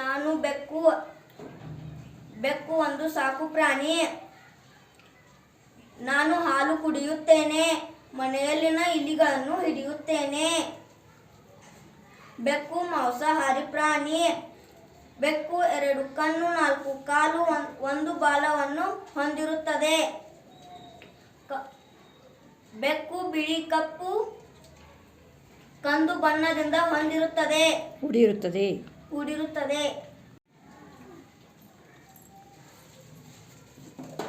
ನಾನು ಬೆಕ್ಕು ಬೆಕ್ಕು ಒಂದು ಸಾಕು ಪ್ರಾಣಿ. ನಾನು ಹಾಲು ಕುಡಿಯುತ್ತೇನೆ, ಮನೆಯಲ್ಲಿನ ಇಲಿಗಳನ್ನು ಹಿಡಿಯುತ್ತೇನೆ. ಬೆಕ್ಕು ಮಾಂಸಾಹಾರಿ ಪ್ರಾಣಿ. ಬೆಕ್ಕು ಎರಡು ಕಣ್ಣು, ನಾಲ್ಕು ಕಾಲು ಒಂದು ಬಾಲವನ್ನು ಹೊಂದಿರುತ್ತದೆ. ಬೆಕ್ಕು ಬಿಳಿ ಕಪ್ಪು, ಕಂದು ಬಣ್ಣದಿಂದ ಹೊಂದಿರುತ್ತದೆ. ಕೂಡಿರುತ್ತದೆ.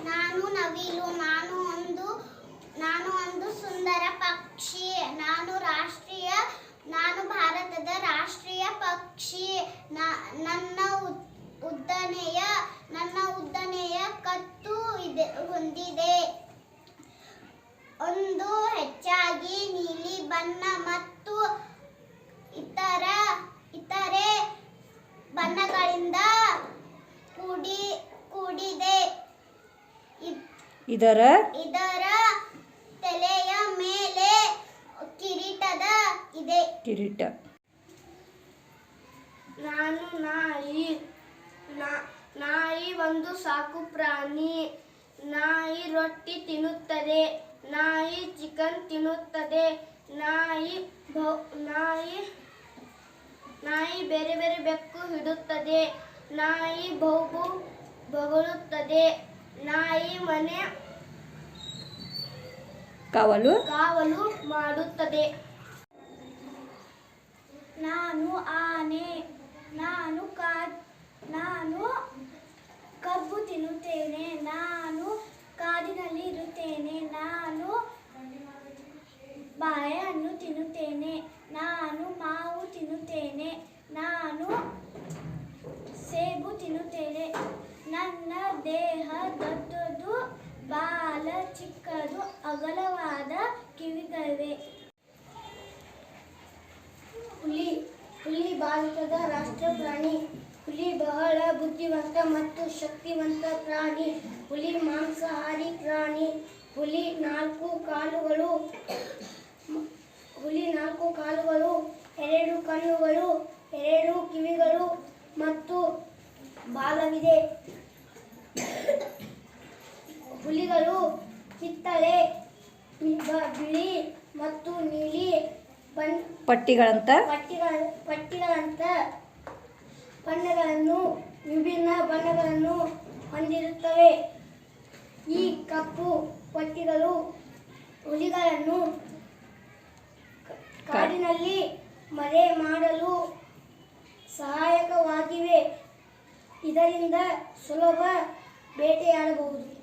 ನಾನು ನವಿಲು, ನಾನು ಒಂದು ನಾನು ಒಂದು ಸುಂದರ ಪಕ್ಷಿ, ನಾನು ರಾಷ್ಟ್ರೀಯ, ನಾನು ಭಾರತದ ರಾಷ್ಟ್ರೀಯ ಪಕ್ಷಿ. ನನ್ನ ಉದ್- ಉದ್ದನೆಯ, ನನ್ನ ಉದ್ದನೆಯ ಕತ್ತು ಇದೆ, ಹೊಂದಿದೆ. ಇದರ ಇದರ ತಲೆಯ ಮೇಲೆ ಕಿರೀಟದ ಇದೆ. ಕಿರೀಟ. ನಾನು ನಾಯಿ ನಾ- ನಾಯಿ ಒಂದು ಸಾಕು ಪ್ರಾಣಿ. ನಾಯಿ ರೊಟ್ಟಿ ತಿನ್ನುತ್ತದೆ ನಾಯಿ ಚಿಕನ್ ತಿನ್ನುತ್ತದೆ ನಾಯಿ ಭ- ನಾಯಿ ನಾಯಿ ಬೇರೆ ಬೇರೆ ಬೆಕ್ಕು ಹಿಡುತ್ತದೆ ನಾಯಿ ಬಹು ಬಗಳುತ್ತದೆ ನಾಯಿ ಮನೆ ಕಾವಲು? ಕಾವಲು ಮಾಡುತ್ತದೆ. ನಾನು ಆನೆ ನಾನು ಕಾ ನಾನು ಕಬ್ಬು ತಿನ್ನುತ್ತೇನೆ ನಾನು ಕಾಡಿನಲ್ಲಿ ಇರುತ್ತೇನೆ ನಾನು ಬಾಳೆಹಣ್ಣು ತಿನ್ನುತ್ತೇನೆ ನಾನು ಮಾವು ತಿನ್ನುತ್ತೇನೆ ನಾನು ಸೇಬು ತಿನ್ನುತ್ತೇನೆ ನನ್ನ ದೇಹ ದೊಡ್ಡದು ಬಾಲ ಚಿಕ್ಕದು ಅಗಲವಾದ ಕಿವಿಗಳಿವೆ. ಹುಲಿ ಹುಲಿ ಭಾರತದ ರಾಷ್ಟ್ರ ಪ್ರಾಣಿ. ಹುಲಿ ಬಹಳ ಬುದ್ಧಿವಂತ ಮತ್ತು ಶಕ್ತಿವಂತ ಪ್ರಾಣಿ. ಹುಲಿ ಮಾಂಸಾಹಾರಿ ಪ್ರಾಣಿ. ಹುಲಿ ನಾಲ್ಕು ಕಾಲುಗಳು, ಹುಲಿ ನಾಲ್ಕು ಕಾಲುಗಳು, ಎರಡು ಕಣ್ಣುಗಳು, ಎರಡು ಕಿವಿಗಳು ಮತ್ತು ಬಾಲವಿದೆ. ಕಿತ್ತಳೆ ಬಿಳಿ ಮತ್ತು ನೀಲಿ ಬಣ್ಣ ಪಟ್ಟಿಗಳಂತ? ಪಟ್ಟಿಗಳ ಪಟ್ಟಿಗಳಂತ ಬಣ್ಣಗಳನ್ನು ವಿಭಿನ್ನ ಬಣ್ಣಗಳನ್ನು ಹೊಂದಿರುತ್ತವೆ. ಈ ಕಪ್ಪು ಪಟ್ಟಿಗಳು ಹುಲಿಗಳನ್ನು ಕಾಡಿನಲ್ಲಿ ಮರೆ ಮಾಡಲು ಸಹಾಯಕವಾಗಿವೆ. ಇದರಿಂದ ಸುಲಭ ಬೇಟೆಯಾಡಬಹುದು.